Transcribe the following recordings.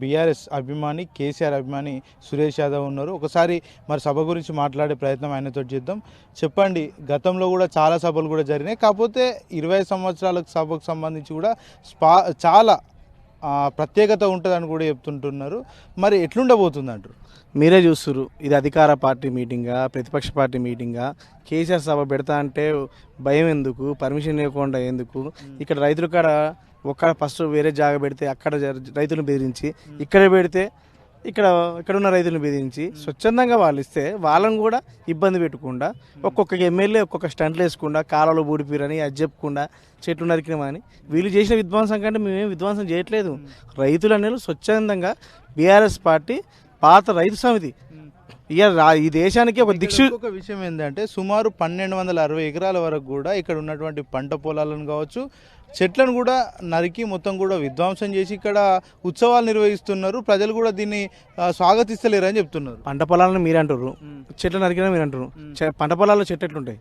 BRS అభిమాని కేసీఆర్ అభిమాని సురేష్ యాదవ్ ఉన్నారు. ఒకసారి మరి సభ గురించి మాట్లాడే ప్రయత్నం ఆయనతో చేద్దాం. చెప్పండి గతంలో కూడా చాలా సభలు కూడా జరిగినాయి. కాకపోతే ఇరవై సంవత్సరాలకు సభకు సంబంధించి కూడా స్పా చాలా ప్రత్యేకత ఉంటుందని కూడా చెప్తుంటున్నారు. మరి ఎట్లుండబోతుంది అంటారు మీరే చూస్తున్నారు ఇది అధికార పార్టీ మీటింగా ప్రతిపక్ష పార్టీ మీటింగా. కేసీఆర్ సభ పెడతా అంటే భయం ఎందుకు? పర్మిషన్ లేకుండా ఎందుకు? ఇక్కడ రైతుల కాడ ఒక్కడ ఫస్ట్ వేరే జాగా పెడితే అక్కడ రైతులను బెదిరించి ఇక్కడ పెడితే ఇక్కడ ఇక్కడ ఉన్న రైతులను బెదిరించి స్వచ్ఛందంగా వాళ్ళు ఇస్తే వాళ్ళని కూడా ఇబ్బంది పెట్టకుండా ఒక్కొక్క ఎమ్మెల్యే ఒక్కొక్క స్టంట్లు వేసుకుండా కాలంలో బూడిపీరని అది చెప్పకుండా చెట్లు నరికినామని వీళ్ళు చేసిన విధ్వంసం కంటే మేమేం విధ్వంసం చేయట్లేదు. రైతులు అనేది స్వచ్ఛందంగా బీఆర్ఎస్ పార్టీ పాత రైతు సమితి. ఇక రా- ఈ దేశానికి ఒక దిక్షు ఒక విషయం ఏంటంటే సుమారు పన్నెండు వందల అరవై ఎకరాల వరకు కూడా ఇక్కడ ఉన్నటువంటి పంట పొలాలను కావచ్చు చెట్లను కూడా నరికి మొత్తం కూడా విధ్వంసం చేసి ఇక్కడ ఉత్సవాలు నిర్వహిస్తున్నారు. ప్రజలు కూడా దీన్ని స్వాగతిస్తలేరు అని చెప్తున్నారు. పంట పొలాలను మీరు అంటారు చెట్లు నరికినా మీరు అంటారు పంట పొలాల్లో చెట్లు ఎట్లుంటాయి?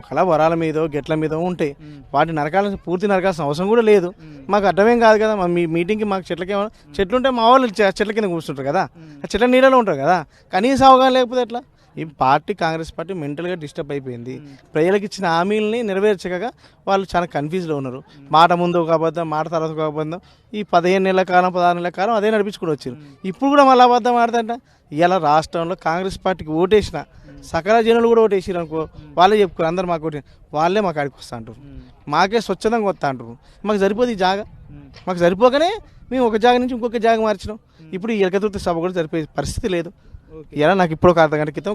ఒకలా వరాల మీదో గెట్ల మీదో ఉంటాయి. వాటి నరకాల్సిన పూర్తి నరకాల్సిన అవసరం కూడా లేదు. మాకు అర్థమేం కాదు కదా మా మీ మీటింగ్కి మాకు చెట్లకి చెట్లు ఉంటే మా వాళ్ళు చెట్ల కింద కూర్చుంటారు కదా. ఆ చెట్ల నీడలో ఉంటారు కదా. కనీసం అవగాహన లేకపోతే ఎట్లా? ఈ పార్టీ కాంగ్రెస్ పార్టీ మెంటల్గా డిస్టర్బ్ అయిపోయింది. ప్రజలకు ఇచ్చిన హామీలని నెరవేర్చక వాళ్ళు చాలా కన్ఫ్యూజ్లో ఉన్నారు. మాట ముందు ఒక అబద్ధం మాట తర్వాత ఒక అబద్ధం. ఈ పదిహేను నెలల కాలం పదహారు నెలల కాలం అదే నడిపించుకుని వచ్చారు. ఇప్పుడు కూడా మళ్ళీ అబద్ధం ఆడదంట ఇలా రాష్ట్రంలో కాంగ్రెస్ పార్టీకి ఓటేసిన సకల జనులు కూడా ఓటేసారు అనుకో వాళ్ళే చెప్పుకోరు. అందరు మాకు ఓటే వాళ్ళే మాకు ఆడికి వస్తా అంటారు మాకే స్వచ్ఛందంగా వస్తా అంటారు మాకు సరిపోదు ఈ జాగా. మాకు సరిపోకనే మేము ఒక జాగా నుంచి ఇంకొక జాగా మార్చినాం. ఇప్పుడు ఈ ఎలకతుర్తి సభ కూడా సరిపోయే పరిస్థితి లేదు. ఇలా నాకు ఇప్పుడు ఒక అర్ధ గంట క్రితం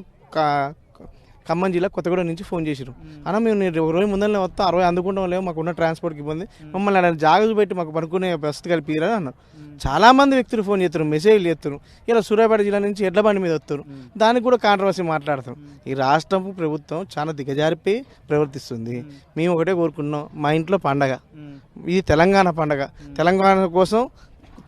ఖమ్మం జిల్లా కొత్తగూడెం నుంచి ఫోన్ చేసిరు అన్న మేము రోజు ముందరనే వస్తాం అరవై అందుకుంటాం లేవు మాకు ఉన్న ట్రాన్స్పోర్ట్కి ఇబ్బంది. మమ్మల్ని అలా జాగ్రత్త పెట్టి మాకు పనుకునే వసతి కలిపిరా అన్నారు చాలా మంది వ్యక్తులు ఫోన్ చేస్తారు మెసేజ్లు చేస్తారు. ఇలా సూర్యాపేట జిల్లా నుంచి ఎడ్ల బండి మీద వస్తారు. దానికి కూడా కాంట్రవర్సీ మాట్లాడతారు ఈ రాష్ట్రం ప్రభుత్వం చాలా దిగజారిపోయి ప్రవర్తిస్తుంది. మేము. ఒకటే కోరుకున్నాం మా ఇంట్లో పండగ. ఇది తెలంగాణ పండగ. తెలంగాణ కోసం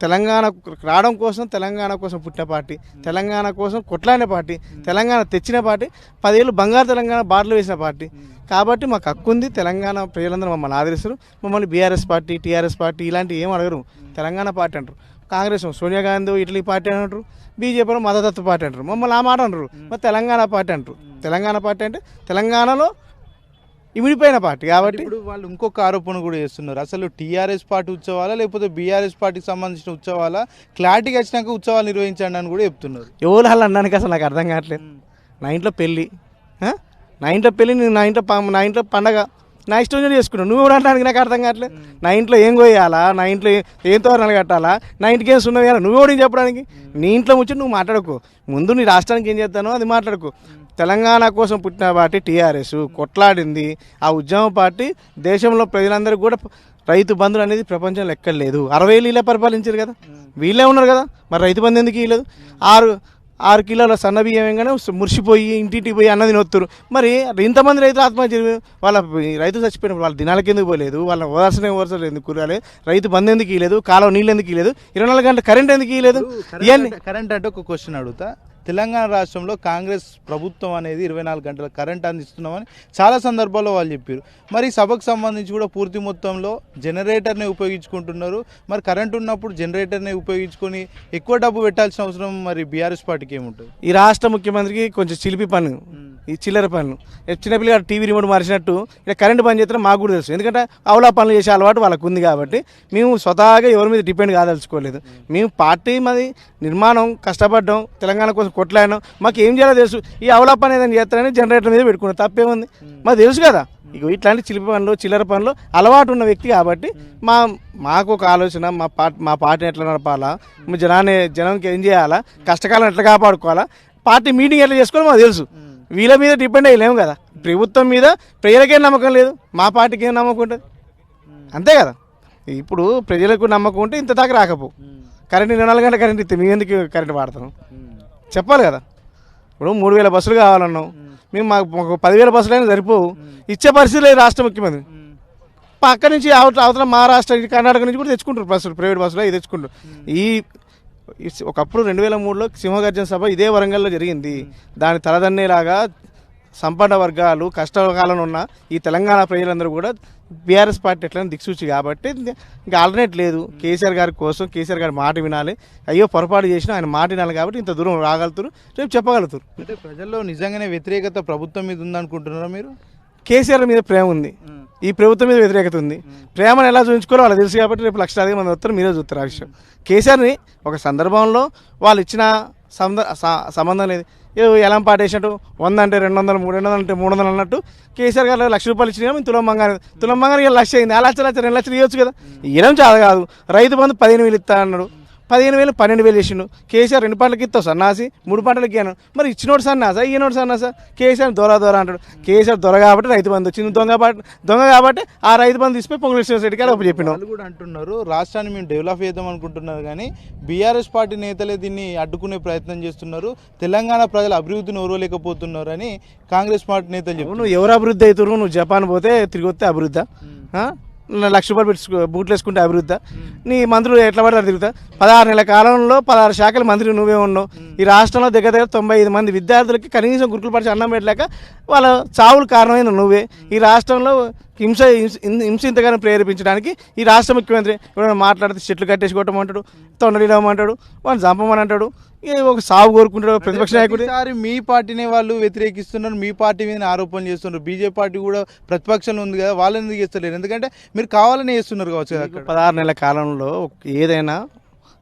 తెలంగాణ రావడం కోసం తెలంగాణ కోసం పుట్టిన పార్టీ తెలంగాణ కోసం కొట్లాడిన పార్టీ తెలంగాణ తెచ్చిన పార్టీ పదేళ్ళు బంగారు తెలంగాణ బాటలు వేసిన పార్టీ. కాబట్టి మాకు హక్కు ఉంది తెలంగాణ ప్రజలందరూ మమ్మల్ని ఆదరిస్తారు. మమ్మల్ని బీఆర్ఎస్ పార్టీ టీఆర్ఎస్ పార్టీ ఇలాంటివి ఏం అడగరు. తెలంగాణ పార్టీ అంటారు. కాంగ్రెస్ సోనియా గాంధీ ఇటలీ పార్టీ అని అంటారు. బీజేపీ మతతత్వ పార్టీ అంటారు. మమ్మల్ని ఆ మాట అంటారు మరి తెలంగాణ పార్టీ అంటారు. తెలంగాణ పార్టీ అంటే తెలంగాణలో ఇమిడిపోయిన పార్టీ కాబట్టి ఇప్పుడు వాళ్ళు ఇంకొక ఆరోపణ కూడా చేస్తున్నారు. అసలు టీఆర్ఎస్ పార్టీ ఉత్సవాలా లేకపోతే బీఆర్ఎస్ పార్టీకి సంబంధించిన ఉత్సవాలా? క్లారిటీగా వచ్చినాక ఉత్సవాలు నిర్వహించండి అని కూడా చెప్తున్నారు. ఎవరు వాళ్ళు అనడానికి అసలు నాకు అర్థం కావట్లేదు. నా ఇంట్లో పెళ్ళి? నా ఇంట్లో పెళ్ళి నేను నా ఇంట్లో నా ఇంట్లో పండగ నా ఇష్టం చేసుకున్నాను నువ్వు కూడా అనడానికి నాకు అర్థం కావట్లేదు. నా ఇంట్లో ఏం కోయాలా నా ఇంట్లో ఏ- తోరణాలు కట్టాలా? నా ఇంటికి ఏం సున్నవి నువ్వు కూడా చెప్పడానికి? నీ ఇంట్లో ముచ్చి నువ్వు మాట్లాడుకో. ముందు నీ రాష్ట్రానికి ఏం చేస్తానో అది మాట్లాడుకో. తెలంగాణ కోసం పుట్టిన పార్టీ టీఆర్ఎస్. కొట్లాడింది. ఆ ఉద్యమ పార్టీ దేశంలో ప్రజలందరికీ కూడా రైతు బంధులు అనేది ప్రపంచంలో ఎక్కడ లేదు. అరవై ఏళ్ళు పరిపాలించారు కదా. వీళ్ళే ఉన్నారు కదా. మరి రైతు బంధు ఎందుకు ఇవ్వలేదు ఆరు ఆరు కిలోల సన్న బియ్యం మురిసిపోయి ఇంటింటికి పోయి అన్నది నొత్తురు మరి ఇంతమంది రైతులు ఆత్మహత్య. వాళ్ళ రైతు చచ్చిపోయినప్పుడు వాళ్ళ దినాలకి ఎందుకు పోలేదు? వాళ్ళ ఓదార్సిన ఓదార్సలు ఎందుకు కూరాలి? రైతు బంధు ఎందుకు ఇవ్వలేదు కాలువ నీళ్ళు ఎందుకు ఇవ్వలేదు ఇరవై నాలుగు గంటల కరెంట్ ఎందుకు ఇవ్వలేదు ఇవన్నీ కరెంట్ అంటే ఒక క్వశ్చన్ అడుగుతా. తెలంగాణ రాష్ట్రంలో కాంగ్రెస్ ప్రభుత్వం అనేది ఇరవై నాలుగు గంటల కరెంట్ అందిస్తున్నామని చాలా సందర్భాల్లో వాళ్ళు చెప్పారు. మరి సభకు సంబంధించి కూడా పూర్తి మొత్తంలో జనరేటర్ని ఉపయోగించుకుంటున్నారు. మరి కరెంట్ ఉన్నప్పుడు జనరేటర్ని ఉపయోగించుకొని ఎక్కువ డబ్బు పెట్టాల్సిన అవసరం మరి బీఆర్ఎస్ పార్టీకి ఏముంటుంది? ఈ రాష్ట్ర ముఖ్యమంత్రికి కొంచెం చిలిపి పన్ను ఈ చిల్లర పనులు ఏ టీవీ రిమోట్ మార్చినట్టు ఇక్కడ కరెంట్ పని చేస్తున్నా మాకు కూడా తెలుసు. ఎందుకంటే అవలా పనులు చేసే అలవాటు వాళ్ళకు ఉంది కాబట్టి మేము స్వతహాగా ఎవరి మీద డిపెండ్ కాదలుచుకోలేదు. మేము పార్టీ మాది నిర్మాణం కష్టపడ్డం తెలంగాణ కోసం కొట్లాడినాం. మాకు ఏం చేయాలో తెలుసు. ఈ అవలా పని ఏదైనా చేస్తారని జనరేటర్ మీద పెట్టుకున్నాం తప్పేముంది? మాకు తెలుసు కదా. ఇక ఇట్లాంటి చిలిపి పనులు చిల్లర పనులు అలవాటు ఉన్న వ్యక్తి కాబట్టి మా మాకు ఒక ఆలోచన మా పార్టీ మా పార్టీని ఎట్లా నడపాలా? మా జనాన్ని జనానికి ఏం చేయాలా? కష్టకాలం ఎట్లా కాపాడుకోవాలా? పార్టీ మీటింగ్ ఎట్లా చేసుకోవాలో మాకు తెలుసు. వీళ్ళ మీద డిపెండ్ అయ్యలేము కదా. ప్రభుత్వం మీద ప్రజలకేం నమ్మకం లేదు. మా పార్టీకి ఏం నమ్మకం ఉంటుంది? అంతే కదా. ఇప్పుడు ప్రజలకు నమ్మకం ఉంటే ఇంత దాకా రాకపో. కరెంట్ ఇరవై నాలుగు గంటల కరెంట్ ఇస్తే మేము ఎందుకు కరెంట్ వాడతాం? చెప్పాలి కదా. ఇప్పుడు మూడు వేల బస్సులు కావాలన్నాం మేము మాకు మాకు పదివేల బస్సులు అయినా సరిపోవు ఇచ్చే పరిస్థితి లేదు రాష్ట్ర ముఖ్యమంత్రి. పక్క నుంచి అవతల మహారాష్ట్ర కర్ణాటక నుంచి కూడా తెచ్చుకుంటారు బస్సులు ప్రైవేట్ బస్సులు అవి తెచ్చుకుంటారు. ఈ ఒకప్పుడు రెండు వేల మూడులో సింహగర్జన సభ ఇదే వరంగల్లో జరిగింది. దాని తలదన్నేలాగా సంపన్న వర్గాలు కష్టకాలంలో ఉన్న ఈ తెలంగాణ ప్రజలందరూ కూడా బీఆర్ఎస్ పార్టీ ఎట్లయినా దిక్సూచి కాబట్టి ఇంకా ఆల్టర్నేట్ లేదు. కేసీఆర్ గారి కోసం కేసీఆర్ గారి మాట వినాలి. అయ్యో పొరపాటు చేసినా ఆయన మాట వినాలి కాబట్టి ఇంత దూరం రాగలుగుతారు. రేపు చెప్పగలుగుతారు. అంటే ప్రజల్లో నిజంగానే వ్యతిరేకత ప్రభుత్వం మీద ఉందనుకుంటున్నారా మీరు? కేసీఆర్ మీద ప్రేమ ఉంది. ఈ ప్రభుత్వం మీద వ్యతిరేకత ఉంది. ప్రేమను ఎలా చూపించుకోవాలో వాళ్ళకి తెలుసు కాబట్టి రేపు లక్షలాది మంది వస్తారు. మీరే చూస్తారు ఆ విషయం. కేసీఆర్ని ఒక సందర్భంలో వాళ్ళు ఇచ్చిన సంబంధం లేదు. ఎలా పాటేసినట్టు వంద అంటే రెండు వందలు మూడు రెండు వందలు అంటే మూడు వందలు అన్నట్టు కేసీఆర్ గారు లక్ష రూపాయలు ఇచ్చినా మేము తులం బంగారం తులం బంగారం లక్ష అయింది. ఆ లక్ష లక్ష రెండు లక్షలు ఇవ్వచ్చు కదా. ఇవ్వడం చాలా కాదు. రైతు బంధు పదిహేను వేలు ఇస్తా అన్నాడు. పదిహేను వేలు పన్నెండు వేలు ఇచ్చిండు కేసీఆర్ రెండు పంటలకి ఇస్తావు సన్నాసి మూడు పంటలకి ఇయ్యాను. మరి ఇచ్చినోడు సన్నాసా ఇయ్యనోడు సన్నాసా కేసీఆర్ దొర దొర అంటాడు. కేసీఆర్ దొర కాబట్టి రైతు బంధు వచ్చింది. దొంగ దొంగ కాబట్టి ఆ రైతు బంధు తీసిపోయి పొంగులు రెడ్డికి అలా చెప్పినాం వాళ్ళు కూడా అంటున్నారు రాష్ట్రాన్ని మేము డెవలప్ చేద్దాం అనుకుంటున్నారు కానీ బీఆర్ఎస్ పార్టీ నేతలే దీన్ని అడ్డుకునే ప్రయత్నం చేస్తున్నారు. తెలంగాణ ప్రజల అభివృద్ధిని ఓర్వలేకపోతున్నారు అని కాంగ్రెస్ పార్టీ నేతలు చెప్తున్నారు. నువ్వు ఎవరు అభివృద్ధి అవుతారు నువ్వు జపాన్ పోతే తిరిగి వస్తే అభివృద్ధి లక్ష రూపాయలు పెట్టి బూట్లు వేసుకుంటే అభివృద్ధి. నీ మంత్రులు ఎట్లా పడతారు తిరుగుతా? పదహారు నెలల కాలంలో పదహారు శాఖల మంత్రి నువ్వే ఉన్నావు. ఈ రాష్ట్రంలో దగ్గర దగ్గర తొంభై ఐదు మంది విద్యార్థులకి కనీసం గురుకులు పరిచి అన్నం పెట్టలేక వాళ్ళ చావులు కారణమైన నువ్వే. ఈ రాష్ట్రంలో హింస హింస- హింసింతగానే ప్రేరేపించడానికి ఈ రాష్ట్ర ముఖ్యమంత్రి ఎవరైనా మాట్లాడితే చెట్లు కట్టేసి కొట్టమంటాడు తొండలిడమంటాడు వాడిని చంపమని అంటాడు ఒక సాగు కోరుకుంటాడు ప్రతిపక్ష నాయకుడు మీ పార్టీనే వాళ్ళు వ్యతిరేకిస్తున్నారు మీ పార్టీ మీద ఆరోపణలు చేస్తున్నారు బీజేపీ పార్టీ కూడా ప్రతిపక్షంలో ఉంది కదా వాళ్ళని ఎందుకు చేస్తలేరు? ఎందుకంటే మీరు కావాలని చేస్తున్నారు కావచ్చు పదహారు నెలల కాలంలో ఏదైనా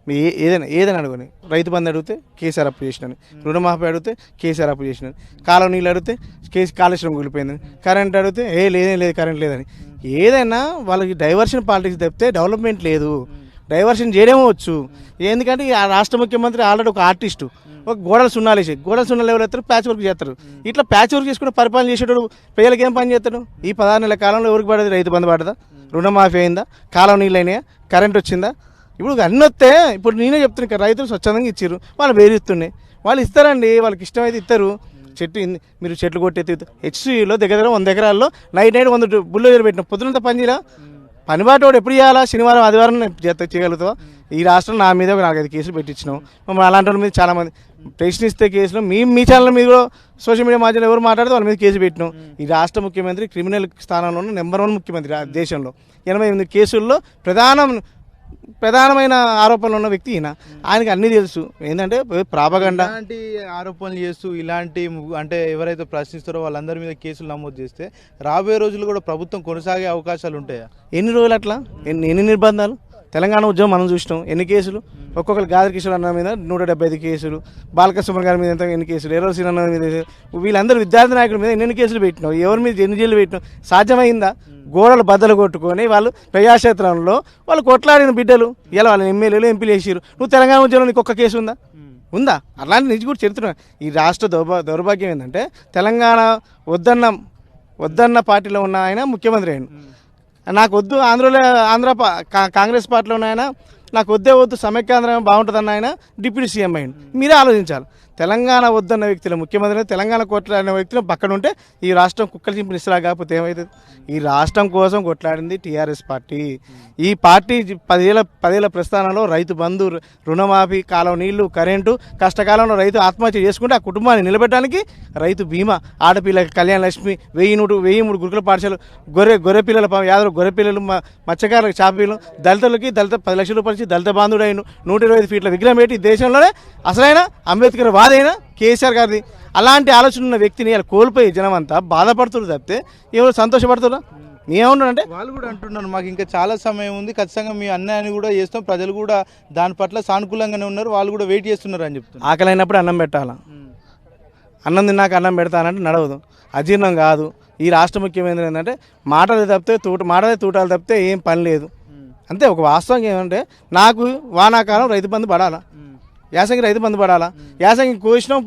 మీ ఏదైనా ఏదైనా అడగని రైతు బంధు అడిగితే కేసీఆర్ అప్పు చేసినాను. రుణమాఫీ అడిగితే కేసీఆర్ అప్పు చేసినాను. కాలం నీళ్ళు అడిగితే కేసీ కాళేశ్వరం కూలిపోయింది కరెంట్ అడిగితే ఏ లేదే లేదు కరెంట్ లేదని. ఏదైనా వాళ్ళకి డైవర్షన్ పాలిటిక్స్ తప్పితే డెవలప్మెంట్ లేదు. డైవర్షన్ చేయడమే వచ్చు. ఎందుకంటే ఆ రాష్ట్ర ముఖ్యమంత్రి ఆల్రెడీ ఒక ఆర్టిస్టు. ఒక గోడలు సున్నాలు వేసి గోడలు సున్నాలు ఎవరు ఎత్తారు ప్యాచ్ వర్క్ చేస్తారు. ఇట్లా ప్యాచ్ వర్క్ చేసుకుని పరిపాలన చేసేటప్పుడు ప్రజలకు ఏం పని చేస్తాడు? ఈ పదహారు నెలల కాలంలో ఎవరికి పడేది? రైతు బంధు పడదా? రుణమాఫీ అయిందా? కాలం నీళ్ళు అయినాయా? కరెంట్ వచ్చిందా? ఇప్పుడు అన్నీ వస్తే ఇప్పుడు నేనే చెప్తున్నా రైతులు స్వచ్ఛందంగా ఇచ్చారు వాళ్ళు వేరు వాళ్ళు ఇస్తారండి వాళ్ళకి ఇష్టమైతే ఇస్తారు చెట్టు మీరు చెట్లు కొట్టి హెచ్సిలో దగ్గర దగ్గర వంద ఎకరాల్లో నైట్ నైట్ వంద బుల్లోజర్ పెట్టిన పొద్దునంతా పని పనిబాటు పనిబాటోడు ఎప్పుడు చేయాలా? శనివారం ఆదివారం నేను చేత ఈ రాష్ట్రం నా మీద ఒక నాలుగైదు కేసులు పెట్టించినాం మమ్మల్ని అలాంటి వాళ్ళ మీద చాలామంది ప్రశ్నిస్తే కేసులు మీ మీ ఛానల్ మీద కూడా సోషల్ మీడియా మాధ్యమం ఎవరు మాట్లాడితే వాళ్ళ మీద కేసు పెట్టినాం. ఈ రాష్ట్ర ముఖ్యమంత్రి క్రిమినల్ స్థానంలో ఉన్న నెంబర్ వన్ ముఖ్యమంత్రి దేశంలో. ఎనభై ఎనిమిది కేసుల్లో ప్రధానం ప్రధానమైన ఆరోపణలు ఉన్న వ్యక్తి ఈయన. ఆయనకి అన్నీ తెలుసు. ఏంటంటే ప్రాపగండ. ఇలాంటి ఆరోపణలు చేస్తూ ఇలాంటి అంటే ఎవరైతే ప్రశ్నిస్తారో వాళ్ళందరి మీద కేసులు నమోదు చేస్తే రాబోయే రోజులు కూడా ప్రభుత్వం కొనసాగే అవకాశాలు ఉంటాయా? ఎన్ని రోజులు అట్లా? ఎన్ని ఎన్ని నిర్బంధాలు? తెలంగాణ ఉద్యమం మనం చూసినాం. ఎన్ని కేసులు? ఒక్కొక్కరు గాదరి కిషోర్ అన్న మీద నూట డెబ్బై ఐదు కేసులు. బాలకృష్ణ గారి మీద ఎంత ఎన్ని కేసులు? ఎర్రవ సీన్ అన్న మీద వీళ్ళందరూ విద్యార్థి నాయకుల మీద ఎన్ని కేసులు పెట్టినావు? ఎవరి మీద ఎన్ని జైలు పెట్టినావు? సాధ్యమైందా? గోడలు బద్దలు కొట్టుకొని వాళ్ళు ప్రజాక్షేత్రంలో వాళ్ళు కొట్లాడిన బిడ్డలు. ఇలా వాళ్ళ ఎమ్మెల్యేలు ఎంపీలు వేసారు నువ్వు తెలంగాణ ఉద్యమంలో నీకు ఒక్క కేసు ఉందా? ఉందా? అలాంటి నిజ కూడా చరిత్ర ఈ రాష్ట్ర దౌర్భా దౌర్భాగ్యం ఏంటంటే తెలంగాణ వద్దన్న వద్దన్న పార్టీలో ఉన్న ఆయన ముఖ్యమంత్రి అయ్యిండు. నాకు వద్దు ఆంధ్రలో ఆంధ్ర కా- కాంగ్రెస్ పార్టీలో ఉన్న ఆయన నాకు వద్దే వద్దు సమైక్యాంధ్రం బాగుంటుందన్న ఆయన డిప్యూటీ సీఎం అయ్యిండు. మీరే ఆలోచించాలి. తెలంగాణ వద్దన్న వ్యక్తులు ముఖ్యమంత్రి తెలంగాణ కొట్లాడిన వ్యక్తులు పక్కన ఉంటే ఈ రాష్ట్రం కుక్కలు చింపిన ఇస్రా కాకపోతే ఏమవుతుంది ఈ రాష్ట్రం కోసం కొట్లాడింది టీఆర్ఎస్ పార్టీ. ఈ పార్టీ పదేళ్ళ పదేళ్ళ ప్రస్థానంలో రైతు బంధు రుణమాఫీ కాలం నీళ్ళు కరెంటు కష్టకాలంలో రైతు ఆత్మహత్య చేసుకుంటే ఆ కుటుంబాన్ని నిలబెట్టడానికి రైతు బీమా ఆడపిల్ల కళ్యాణ లక్ష్మి వెయ్యి నూటు వెయ్యి మూడు గురుకుల పాఠశాలలు గొర్రె గొర్రె పిల్లల యాదవ గొర్రె పిల్లలు మత్స్యకారులకు చాపీలు దళితులకి దళిత పది లక్షల రూపాయలు దళిత బాంధుడైన నూట ఇరవై ఐదు ఫీట్ల విగ్రహం పెట్టి దేశంలోనే అసలైన అంబేద్కర్ వాదైన కేసీఆర్ గారిది. అలాంటి ఆలోచన ఉన్న వ్యక్తిని ఇలా కోల్పోయి జనం అంతా బాధపడుతున్నారు తప్పితే ఎవరు సంతోషపడుతున్నా నేనేమన్నానంటే వాళ్ళు కూడా అంటున్నారు మాకు ఇంకా చాలా సమయం ఉంది ఖచ్చితంగా మీ అన్యాయాన్ని కూడా చేస్తాం ప్రజలు కూడా దాని పట్ల సానుకూలంగానే ఉన్నారు వాళ్ళు కూడా వెయిట్ చేస్తున్నారు అని చెప్తున్నారు. ఆకలి అయినప్పుడు అన్నం పెట్టాలా? అన్నం తిన్నాక అన్నం పెడతానంటే నడవదు. అజీర్ణం కాదు. ఈ రాష్ట్ర ముఖ్యమంత్రి ఏంటంటే మాటలు తప్పితే తూట మాటలు తూటాలు తప్పితే ఏం పని లేదు. అంతే ఒక వాస్తవం ఏమంటే నాకు వానాకాలం రైతు బంధు పడాలా? యాసంగి రైతు బంధు పడాలా? యాసంగి కోసినాం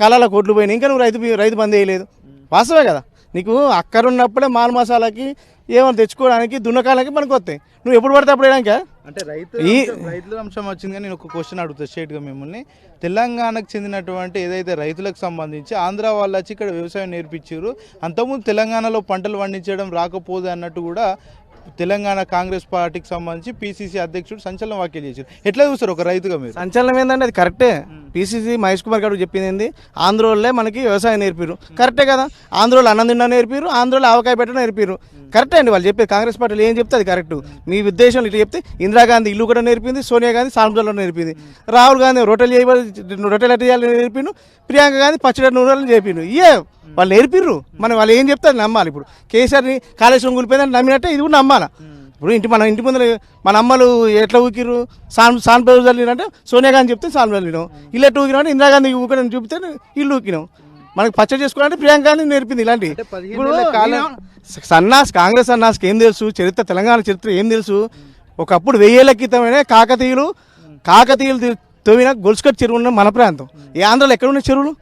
కళాల కోట్లు పోయినాయి. ఇంకా నువ్వు రైతు రైతు బంధు వేయలేదు. వాస్తవే కదా? నీకు అక్కడున్నప్పుడే మాల్ మసాలాకి ఏమైనా తెచ్చుకోవడానికి దున్నకాలకి మనకు వస్తాయి నువ్వు ఎప్పుడు పడితే అప్పుడు వేయడానికా? అంటే రైతు ఈ- రైతుల అంశం వచ్చింది కానీ నేను ఒక క్వశ్చన్ అడుగుతా స్ట్రేట్గా మిమ్మల్ని. తెలంగాణకు చెందినటువంటి ఏదైతే రైతులకు సంబంధించి ఆంధ్ర వాళ్ళు వచ్చి ఇక్కడ వ్యవసాయం నేర్పించారు అంతకుముందు తెలంగాణలో పంటలు పండించడం రాకపోదు అన్నట్టు కూడా తెలంగాణ కాంగ్రెస్ పార్టీకి సంబంధించి పిసిసి అధ్యక్షుడు సంచలన వ్యాఖ్యలు చేశారు. ఎట్లా చూస్తారు ఒక రైతుగా మీరు? సంచలనం ఏంటంటే అది కరెక్టే. పీసీసీ మహేష్ కుమార్ గారు చెప్పింది ఏంది? ఆంధ్రోళ్ళే మనకి వ్యవసాయం నేర్పిరు కరెక్టే కదా? ఆంధ్రోళ్ళు అన్నం తిన్నా నేర్పిరు ఆంధ్రోళ్ళు ఆవకాయ పెట్టడం నేర్పిరు కరెక్టే అండి వాళ్ళు చెప్పేది. కాంగ్రెస్ పార్టీలు ఏం చెప్తే అది కరెక్ట్. మీ ఉద్దేశం ఇట్లా చెప్తే ఇందిరాగాంధీ ఇల్లు కూడా నేర్పింది సోనియా గాంధీ సాంబ్రంలో నేర్పింది. రాహుల్ గాంధీ రొట్టెలు చేయబడి రొట్టెలు ఎట్ట చేయాలని నేర్పిండు ప్రియాంక గాంధీ పచ్చడి నూనెలు చెప్పిండు ఏ వాళ్ళు నేర్పిర్రు. మనం వాళ్ళు ఏం చెప్తే నమ్మాలి ఇప్పుడు. కేసీఆర్ని కాళేశ్వరం కూలిపోయిందని నమ్మినట్టే ఇది కూడా నమ్మాలా. ఇప్పుడు ఇంటి మన ఇంటి ముందర మన అమ్మలు ఎట్లా ఊకిర్రు? సాన్ సాన్ పేరు అంటే సోనియా గాంధీ చెప్తే సాన్ చల్లినాం. ఇల్లు ఎట్లా ఊకినాం అంటే ఇందిరాగాంధీ ఊకడం చూపితే ఇల్లు ఊకినాం. మనకి పచ్చడి చేసుకోవాలంటే ప్రియాంక గాంధీ నేర్పింది ఇలాంటి. ఇప్పుడు సన్నాస్ కాంగ్రెస్ సన్నాస్కి ఏం తెలుసు? చరిత్ర తెలంగాణ చరిత్ర ఏం తెలుసు? ఒకప్పుడు వెయ్యేళ్ళ క్రితమే కాకతీయులు కాకతీయులు తి- తవ్విన గొలుసుకట్ చెరువు ఉన్న మన ప్రాంతం. ఏ ఆంధ్రాలో ఎక్కడ ఉన్న చెరువులు?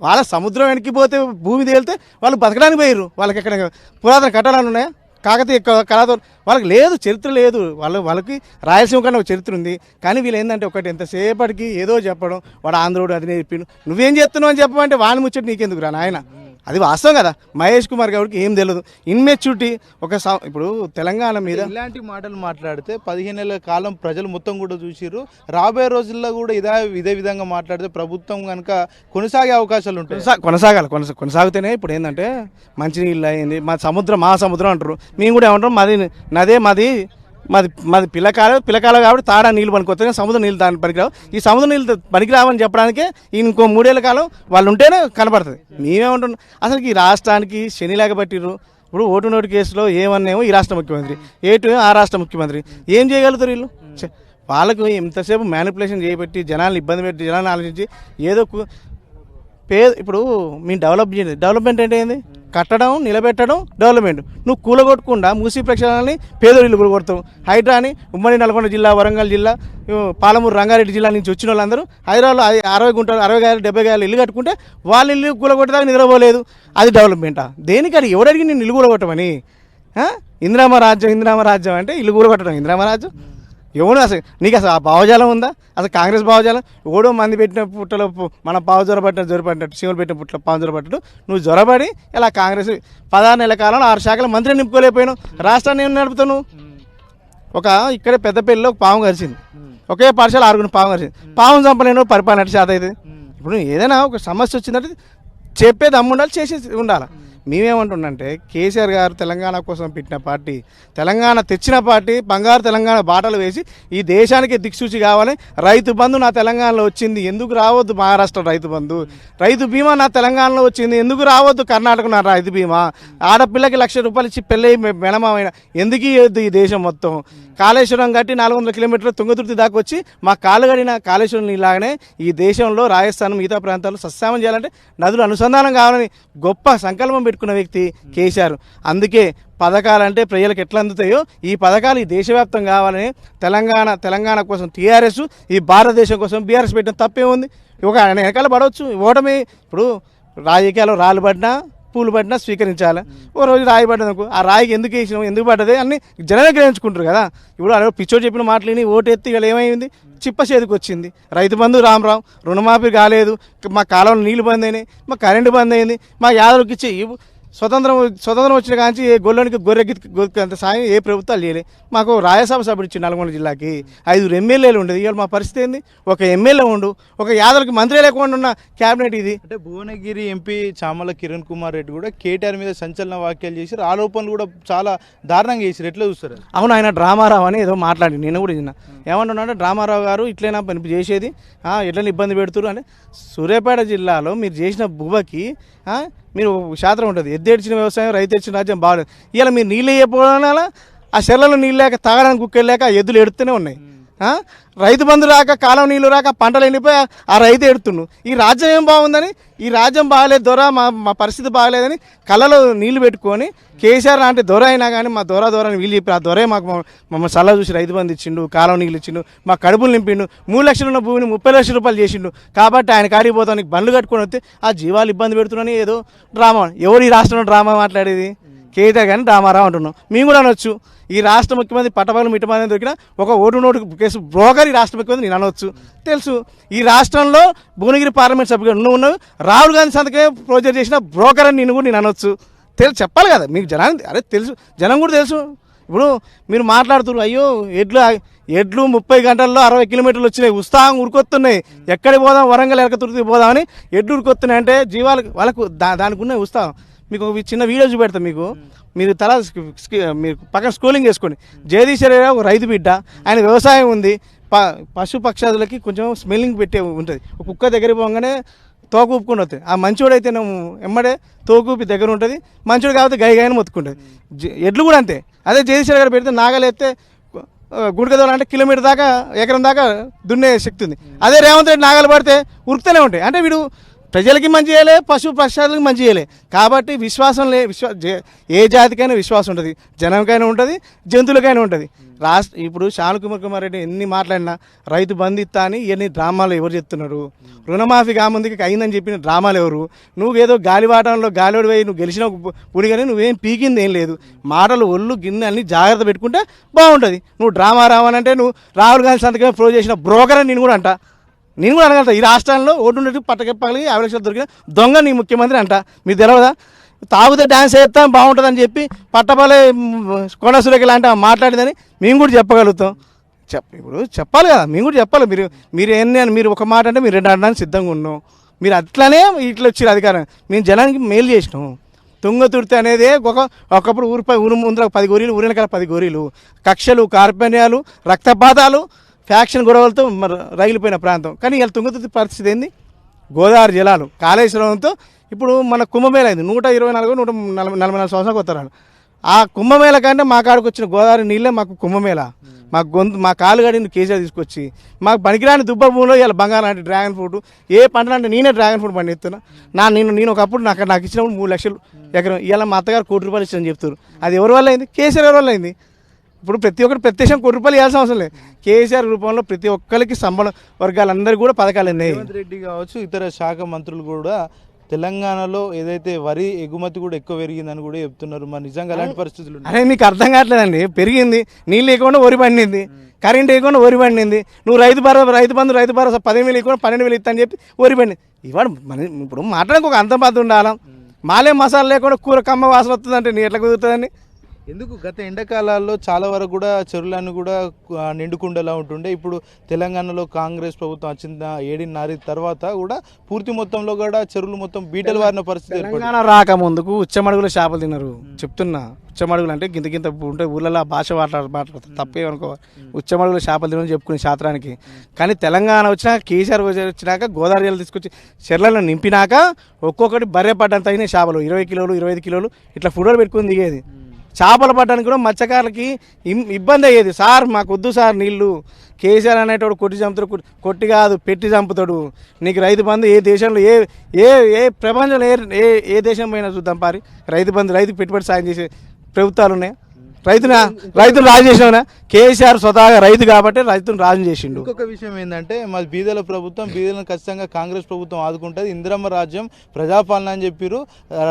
వాళ్ళ సముద్రం వెనక్కి పోతే భూమి తేలితే వాళ్ళు బతకడానికి పోయారు వాళ్ళకి ఎక్కడ పురాతన కట్టడాలు ఉన్నాయా? కాకతీయ క- కళాతో వాళ్ళకి లేదు చరిత్ర లేదు. వాళ్ళ వాళ్ళకి రాయలసీమ కన్నా ఒక చరిత్ర ఉంది. కానీ వీళ్ళు ఏంటంటే ఒకటి ఎంతసేపటికి ఏదో చెప్పడం వాడు ఆంధ్రుడు అది నేర్పిండు నువ్వేం చేస్తున్నావు అని చెప్పమంటే వాణి ముచ్చట నీకెందుకు రా నాయన? అది వాస్తవం కదా. మహేష్ కుమార్ గౌడ్కి ఏం తెలియదు ఇన్మెచ్యూరిటీ ఒక ఇప్పుడు తెలంగాణ మీద ఇలాంటి మాటలు మాట్లాడితే పదిహేను ఏళ్ళ కాలం ప్రజలు మొత్తం కూడా చూసిర్రు. రాబోయే రోజుల్లో కూడా ఇదే ఇదే విధంగా మాట్లాడితే ప్రభుత్వం కనుక కొనసాగే అవకాశాలు ఉంటాయి. కొనసా కొనసాగాలి. కొనసా కొనసాగితేనే ఇప్పుడు ఏంటంటే మంచినీళ్ళు అయింది. మా సముద్రం మా సముద్రం అంటారు. మేము కూడా ఏమంటాం మాది నదే మాది మాది మాది పిల్లకాల పిల్లకాల కాబట్టి తాడా నీళ్ళు పనికొస్తే సముద్ర నీళ్ళు దాని పనికిరావు. ఈ సముద్ర నీళ్ళు పనికిరావని చెప్పడానికే ఈ ఇంకో మూడేళ్ళ కాలం వాళ్ళు ఉంటేనే కనపడుతుంది మేమేమంటున్నాం? అసలు ఈ రాష్ట్రానికి శని లేకబట్టిర్రు. ఇప్పుడు ఓటు నోటు కేసులో ఏమన్నామో ఈ రాష్ట్ర ముఖ్యమంత్రి. ఏటు ఆ రాష్ట్ర ముఖ్యమంత్రి. ఏం చేయగలుగుతారు వీళ్ళు? వాళ్ళకు ఎంతసేపు మ్యానిపులేషన్ చేయబెట్టి జనాలను ఇబ్బంది పెట్టి జనాలను ఆలోచించి ఏదో పేద పే ఇప్పుడు మేము డెవలప్ చేయండి. డెవలప్మెంట్ అంటే ఏంది? కట్టడం నిలబెట్టడం డెవలప్మెంట్ నువ్వు కూలగొట్టకుండా మూసీ ప్రక్షాళనని పేదోళ్ళు కూలగొడతావు. కూలగొడతావు హైడ్రాని ఉమ్మడి నల్గొండ జిల్లా వరంగల్ జిల్లా పాలమూరు రంగారెడ్డి జిల్లా నుంచి వచ్చిన వాళ్ళందరూ హైదరాబాద్లో అరవై గుంటలు అరవై గాయలు డెబ్బై గాయలు ఇల్లు కట్టుకుంటే వాళ్ళ ఇల్లు కూలగొట్టేదాకా నిద్రపోలేదు. అది డెవలప్మెంటా దేనికి అది ఎవడడిగి నేను ఇల్లు కూలగొట్టమని? ఇందిరామ రాజ్యం ఇందిరామ రాజ్యం అంటే ఇల్లు కూలగొట్టడం. ఇందిరామ రాజ్యం? ఎవడు అసలు నీకు అసలు ఆ భావజాలం ఉందా? అసలు కాంగ్రెస్ భావజాలం? ఓడో మంది పెట్టిన పుట్టలో మన పావు జ్వర పట్టిన జ్వర పట్టినట్టు సీమలు పెట్టిన పుట్టలో పావు జ్వర పట్టినట్టు నువ్వు జ్వరపడి ఇలా కాంగ్రెస్ పదహారు నెలల కాలంలో ఆరు శాఖల మంత్రి నింపుకోలేకపోయావు రాష్ట్రాన్ని ఏం నడుపుతావు ఒక ఇక్కడే పెద్దపల్లిలో ఒక పాము కరిచింది. ఒకే పాఠశాల ఆరుగురు పాము కరిచింది. పాము చంపలేను పరిపాలన చేత అవుతుంది ఇప్పుడు ఏదైనా ఒక సమస్య వచ్చిందంటే చెప్పేది అమ్ముండాలి చేసేది ఉండాలి. మేమేమంటుండంటే కేసీఆర్ గారు తెలంగాణ కోసం పెట్టిన పార్టీ తెలంగాణ తెచ్చిన పార్టీ బంగారు తెలంగాణ బాటలు వేసి ఈ దేశానికి దిక్సూచి కావాలి. రైతు బంధు నా తెలంగాణలో వచ్చింది ఎందుకు రావద్దు మహారాష్ట్ర రైతు బంధు? రైతు బీమా నా తెలంగాణలో వచ్చింది ఎందుకు రావద్దు కర్ణాటక నా రైతు బీమా? ఆడపిల్లకి లక్ష రూపాయలు ఇచ్చి పెళ్ళి మెనమైన ఎందుకు ఇవ్వద్దు ఈ దేశం మొత్తం? కాళేశ్వరం కట్టి నాలుగు వందల కిలోమీటర్ల తుంగతుర్తి దాకా వచ్చి మా కాలు గడిన కాళేశ్వరం ఇలాగనే ఈ దేశంలో రాజస్థాన్ మిగతా ప్రాంతాల్లో సస్యామం చేయాలంటే నదులు అనుసంధానం కావాలని గొప్ప సంకల్పం పెట్టుకున్న వ్యక్తి కేసీఆర్. అందుకే పథకాలంటే ప్రజలకు ఎట్లా అందుతాయో ఈ పథకాలు ఈ దేశవ్యాప్తం కావాలని తెలంగాణ తెలంగాణ కోసం టీఆర్ఎస్ ఈ భారతదేశం కోసం బీఆర్ఎస్ పెట్టిన తప్పే ఉంది ఒక ఆయన వెనకాల పడవచ్చు ఓటమి. ఇప్పుడు రాజకీయాలు రాళ్ళు పడినా పూలు పడినా స్వీకరించాలి? ఓ రోజు రాయి పడ్డది అనుకో ఆ రాయికి ఎందుకు వేసినాం ఎందుకు పడ్డది అన్ని జనమే గ్రహించుకుంటారు కదా. ఇప్పుడు అలా పిచ్చోడు చెప్పిన మాటలు విని ఓటు ఇలా ఏమైంది? చిప్ప చేతికి వచ్చింది. రైతు బంధు రామరావు రుణమాఫీ కాలేదు. మా కాలంలో నీళ్ళు బంద్ అయినాయి మా కరెంటు బంద్ అయింది మా యాదవులకి ఇచ్చే స్వతంత్రం స్వతంత్రం వచ్చిన కాంచి ఏ గొల్లోనికి గొర్రెకి గొర్రెకి అంత సాయం ఏ ప్రభుత్వాలు చేయలే. మాకు రాజ్యసభ సభ్యుడు ఇచ్చి నల్గొండ జిల్లాకి ఐదుగురు ఎమ్మెల్యేలు ఉండేది. ఇవాళ మా పరిస్థితి ఏంది? ఒక ఎమ్మెల్యే ఉండు ఒక యాదవులకి మంత్రి లేకుండా ఉన్న క్యాబినెట్ ఇది. అంటే భువనగిరి ఎంపీ చామల కిరణ్ కుమార్ రెడ్డి కూడా కేటీఆర్ మీద సంచలన వ్యాఖ్యలు చేసి ఆరోపణలు కూడా చాలా దారుణంగా చేశారు ఎట్లా చూస్తారు? అవును ఆయన డ్రామారావు అని ఏదో మాట్లాడి నేను కూడా విన్నా ఏమంటున్నా డ్రామారావు గారు ఇట్లైనా పని చేసేది ఎట్లైనా ఇబ్బంది పెడుతురు అంటే సూర్యాపేట జిల్లాలో మీరు చేసిన బువ్వకి మీరు శాతం ఉంటుంది. ఎద్దేడ్చిన వ్యవసాయం రైతు ఇచ్చిన రాజ్యం బాగలేదు. ఇలా మీరు నీళ్ళు వేయకపోవడం వల్ల ఆ చెర్లలో నీళ్ళు లేక తాగడానికి కుక్కలు లేక ఆ ఎద్దులు ఎడుతూనే ఉన్నాయి. రైతు బంధు రాక కాలం నీళ్ళు రాక పంటలు ఎండిపోయి ఆ- రైతు ఎడుతుండు. ఈ రాజ్యం ఏం బాగుందని? ఈ రాజ్యం బాగాలేదు దొర మా మా పరిస్థితి బాగాలేదని కళ్ళలో నీళ్ళు పెట్టుకొని కేసీఆర్ లాంటి దొర అయినా కానీ మా దొర దొర అని వీళ్ళు చెప్పి ఆ దొరే మాకు మమ్మల్ని సలహా చూసి రైతు బంధు ఇచ్చిండు కాలం నీళ్ళు ఇచ్చిండు మా కడుపులు నింపిండు మూడు లక్షలు ఉన్న భూమిని ముప్పై లక్షల రూపాయలు చేసిండు. కాబట్టి ఆయన కాడికి పోతానికి బండ్లు కట్టుకొని వస్తే ఆ జీవాలు ఇబ్బంది పెడుతున్నాని ఏదో డ్రామా. ఎవరు ఈ రాష్ట్రంలో డ్రామా మాట్లాడేది? కేటీఆర్ కానీ రామారావు అంటున్నాం. మేము కూడా అనొచ్చు. ఈ రాష్ట్ర ముఖ్యమంత్రి పట్టభాగం మిట్టమని దొరికిన ఒక ఓటు నోటు కేసు బ్రోకర్ ఈ రాష్ట్ర ముఖ్యమంత్రి నేను అనొచ్చు. తెలుసు. ఈ రాష్ట్రంలో భువనగిరి పార్లమెంట్ సభ్యులు నువ్వు ఉన్నావు రాహుల్ గాంధీ సంతకే ప్రొజెక్ట్ చేసిన బ్రోకర్ అని నేను కూడా నేను అనొచ్చు. తెలుసు చెప్పాలి కదా మీకు జనానికి అరే తెలుసు. జనం కూడా తెలుసు. ఇప్పుడు మీరు మాట్లాడుతున్నారు అయ్యో ఎడ్లు ఎడ్లు ముప్పై గంటల్లో అరవై కిలోమీటర్లు వచ్చినాయి. ఉత్సాహం ఉరికొస్తున్నాయి ఎక్కడికి పోదాం? వరంగల్ ఎక్కడ తుర్తి పోదామని ఎడ్లు ఉరికొస్తున్నాయి అంటే జీవాలకు వాళ్ళకు దా దానికి ఉన్న ఉత్సాహం మీకు ఒక చిన్న వీడియో చూపెడతా మీకు. మీరు తల మీరు పక్కన స్కూలింగ్ చేసుకోండి. జగదీశ్వర ఒక రైతు బిడ్డ. ఆయన వ్యవసాయం ఉంది. ప పశు పక్షాదులకి కొంచెం స్మెల్లింగ్ పెట్టే ఉంటుంది. ఒక కుక్క దగ్గరికి పోగానే తోక ఊపుకొని వస్తుంది ఆ మంచోడు అయితే నువ్వు ఎమ్మడే తోకూపి దగ్గర ఉంటుంది. మంచోడు కాబట్టి గై గాయని మొత్తుకుంటుంది. ఎడ్లు కూడా అంతే. అదే జగదీశ్వర గారు పెడితే నాగలేస్తే గుడికదోలు అంటే కిలోమీటర్ దాకా ఎకరం దాకా దున్నే శక్తి ఉంది. అదే రేవంత్ రెడ్డి నాగలు పడితే ఉరుకుతూనే ఉంటాయి. అంటే వీడు ప్రజలకి మంచి చేయలే పశు పక్షాలకి మంచి చేయలే. కాబట్టి విశ్వాసం లే విశ్వా ఏ జాతికైనా విశ్వాసం ఉంటుంది. జనంకైనా ఉంటుంది జంతువులకైనా ఉంటుంది. రాష్ట్ర ఇప్పుడు శాను కుమార్ కుమార్ రెడ్డి ఎన్ని మాట్లాడినా రైతు బంధు ఇస్తా అని ఎన్ని డ్రామాలు ఎవరు చెప్తున్నారు? రుణమాఫీ కాముందుకి అయిందని చెప్పిన డ్రామాలు ఎవరు? నువ్వేదో గాలివాటంలో గాలివాడి పోయి నువ్వు గెలిచిన పుడి కానీ నువ్వేం పీకింది ఏం లేదు. మాటలు ఒళ్ళు గిన్నె అన్ని జాగ్రత్త పెట్టుకుంటే బాగుంటుంది. నువ్వు డ్రామా రావాలంటే నువ్వు రాహుల్ గాంధీ సంతకమే ప్రో చేసిన బ్రోకర్ అని నేను కూడా అంట. నేను కూడా అనగలుగుతా ఈ రాష్ట్రంలో ఓటు ఉన్నట్టు పట్టకెప్పగలిగి యాభై లక్షలు దొరికిన దొంగ నీ ముఖ్యమంత్రి అంట. మీకు తెలియదా తాగుతే డ్యాన్స్ చేస్తాం బాగుంటుందని చెప్పి పట్టపల్లె కొండ సురేఖ లాంటి మాట్లాడిందని మేము కూడా చెప్పగలుగుతాం. చెప్ ఇప్పుడు చెప్పాలి కదా మేము కూడా చెప్పాలి. మీరు మీరు ఎన్ని అని మీరు ఒక మాట అంటే మీరు రెండు అనడానికి సిద్ధంగా ఉన్నాం. మీరు అట్లనే ఇట్లా వచ్చారు అధికారం. మేము జనానికి మేలు చేసినాం. తుంగతుర్తి అనేది ఒక ఒకప్పుడు ఊరిపై ఊరు ముందర పది గోరీలు ఊరిన పది గోరీలు. కక్షలు కార్పణ్యాలు రక్తపాతాలు ఫ్యాక్షన్ గొడవలతో మరి రగిలిపోయిన ప్రాంతం. కానీ ఇలా తుంగతుర్తి పరిస్థితి ఏంది? గోదావరి జలాలు కాళేశ్వరంతో ఇప్పుడు మన కుంభమేళ అయింది నూట ఇరవై నాలుగు నూట నలభై నలభై నాలుగు సంవత్సరాలు వస్తారు ఆ కుంభమేళ కంటే మా కాడికి వచ్చిన గోదావరి నీళ్ళే మాకు కుంభమేళ. మా గొంతు మా కాలు గడిని కేజీఆర్ తీసుకొచ్చి మాకు పనికిరాని దుబ్బ భూమిలో ఇలా బంగారం అంటే డ్రాగన్ ఫ్రూట్. ఏ పంట అంటే నేనే డ్రాగన్ ఫ్రూట్ పండిస్తున్నా. నా నేను నేను ఒకప్పుడు నాకు నాకు ఇచ్చినప్పుడు మూడు లక్షలు ఎకరం. ఇలా మా అత్తగారు కోటి రూపాయలు ఇచ్చారని చెప్తారు అది ఎవరి వల్ల అయింది? కేసీఆర్ ఎవరి వల్ల అయింది? ఇప్పుడు ప్రతి ఒక్కరు ప్రత్యక్షం కోటి రూపాయలు ఇవ్వాల్సిన అవసరం లేదు. కేసీఆర్ రూపంలో ప్రతి ఒక్కరికి సంబಳ వర్గాలందరికీ కూడా పథకాలు ఉన్నాయి. రేవంత్ రెడ్డి కావచ్చు ఇతర శాఖ మంత్రులు కూడా తెలంగాణలో ఏదైతే వరి ఎగుమతి కూడా ఎక్కువ పెరిగిందని కూడా చెప్తున్నారు. మరి నిజంగా అలాంటి పరిస్థితులు. అరే మీకు అర్థం కావట్లేదండి. పెరిగింది నీళ్ళు లేకుండా వరి పండింది కరెంట్ లేకుండా వరి పండింది. నువ్వు రైతు భరోసా రైతు బంధు రైతు భరోసా పదిహేను వేలు లేకుండా పన్నెండు వేలు ఇస్తా అని చెప్పి వరి పండింది. ఇవాడు మన ఇప్పుడు మాట్లాడక ఒక అంతం పద్ధతి ఉండాలా. మాలే మసాలా లేకుండా కూర కమ్మ వాసన వస్తుందంటే నీ ఎట్లా కుదురుతుందండి? ఎందుకు? గత ఎండాకాలాల్లో చాలా వరకు కూడా చెరువులన్నీ కూడా నిండుకుండేలా ఉంటుండే. ఇప్పుడు తెలంగాణలో కాంగ్రెస్ ప్రభుత్వం వచ్చిన ఏడిన్నర తర్వాత కూడా పూర్తి మొత్తంలో కూడా చెరువులు మొత్తం బీటలు వారిన పరిస్థితి తెలంగాణ రాక ముందుకు ఉచ్చమడుగుల చేపలు తిన్నారు. చెప్తున్నా ఉచ్చమడుగులు అంటే గింత గింత ఉంటే ఊళ్ళలో భాష మాట్లాడ మాట్లాడతారు. తప్పేమనుకో ఉచ్చమడుగుల చేపలు తినని చెప్పుకునే శాస్త్రానికి. కానీ తెలంగాణ వచ్చినాక కేసీఆర్ వచ్చినాక గోదావరి జిల్లా తీసుకొచ్చి చెర్లను నింపినాక ఒక్కొక్కటి బర్రె పడ్డంత అయినాయి చేపలు ఇరవై కిలోలు ఇరవై ఐదు కిలోలు ఇట్లా ఫుడోలు పెట్టుకుని దిగేది. చేపలు పట్టడానికి కూడా మత్స్యకారులకి ఇబ్బంది అయ్యేది. సార్ మాకు వద్దు సార్ నీళ్ళు. కేసీఆర్ అనేటోడు కొట్టి చంపుతాడు కొట్టి- కాదు పెట్టి చంపుతాడు. నీకు రైతు బంధు ఏ దేశంలో ఏ ఏ ఏ ప్రపంచంలో ఏ ఏ ఏ దేశం పోయినా చూద్దాం పారి. రైతు బంధు రైతు పెట్టుబడి సాయం చేసే ప్రభుత్వాలు ఉన్నాయి? రైతున? రైతును రాజు చేసినా కేసీఆర్ స్వతహాగా రైతు కాబట్టి రైతును రాజు చేసిండు. ఇంకొక విషయం ఏంటంటే మా బీదల ప్రభుత్వం బీదలను ఖచ్చితంగా కాంగ్రెస్ ప్రభుత్వం ఆదుకుంటుంది. ఇందిరమ్మ రాజ్యం ప్రజాపాలన అని చెప్పారు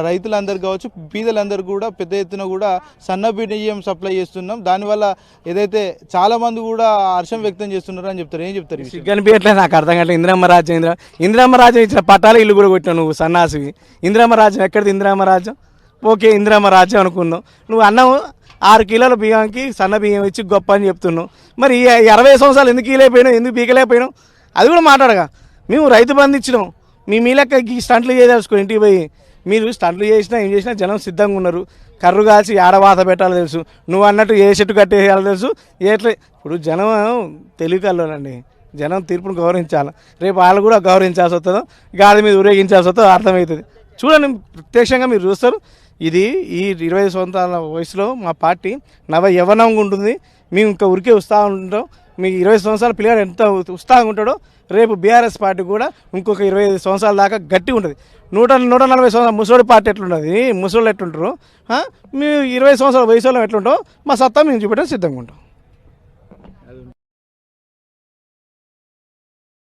రైతులందరూ కావచ్చు బీదలందరూ కూడా పెద్ద ఎత్తున కూడా సన్న బియ్యం సప్లై చేస్తున్నాం. దానివల్ల ఏదైతే చాలా మంది కూడా హర్షం వ్యక్తం చేస్తున్నారు అని చెప్తారు. ఏం చెప్తారు? కనిపించట్లేదు నాకు అర్థం కావట్లేదు. ఇందిరమ్మ రాజ్యం ఇందిరా ఇందిరమ్మ రాజ్యం ఇచ్చిన పట్టాలు ఇల్లు కూడా కొట్టినావు నువ్వు సన్నాసివి. ఇందిరమ్మ రాజ్యం ఎక్కడిది? ఇందిరమ్మ రాజ్యం? ఓకే ఇందిరమ్మ రాజ్యం అనుకున్నావు నువ్వు అన్నావు ఆరు కిలోల బియ్యానికి సన్న బియ్యం ఇచ్చి గొప్ప అని చెప్తున్నాం మరి ఈ సంవత్సరాలు ఎందుకు ఈలేకపోయినాం ఎందుకు పీకలేకపోయినావు? అది కూడా మాట్లాడగా. మేము రైతు బంధు ఇచ్చినాం. మీ మీ లెక్క ఈ స్టంట్లు చేయదలుచుకో ఇంటికి పోయి. మీరు స్టంట్లు చేసినా ఏం చేసినా జనం సిద్ధంగా ఉన్నారు. కర్రు కాల్చి ఆడవాత పెట్టాలో తెలుసు. నువ్వు అన్నట్టు ఏ చెట్టు కట్టేయాలో తెలుసు. ఎట్లా? ఇప్పుడు జనం తెలివికల్లోనండి జనం తీర్పును గౌరవించాలి. రేపు వాళ్ళు కూడా గౌరవించాల్సి వస్తుందో గాలి మీద ఊరేగించాల్సి వస్తుందో అర్థమవుతుంది. చూడండి ప్రత్యక్షంగా మీరు చూస్తారు. ఇది ఈ ఇరవై ఐదు సంవత్సరాల వయసులో మా పార్టీ నవ యవనంగా ఉంటుంది. మేము ఇంకా ఉరికే ఉత్సాహం ఉంటాం. మీ ఇరవై సంవత్సరాల పిల్లగాడు ఎంత ఉత్సాహంగా ఉంటాడో రేపు బీఆర్ఎస్ పార్టీ కూడా ఇంకొక ఇరవై ఐదు సంవత్సరాల దాకా గట్టి ఉంటుంది. నూట నూట నలభై సంవత్సరాలు ముసలి పార్టీ ఎట్లుంటుంది? ముసలి ఎట్లుంటారు? ఆ? మేము ఇరవై సంవత్సరాల వయసులో ఎట్లుంటాం? మా సత్తా మేము చూపెట్టడం సిద్ధంగా ఉంటాం.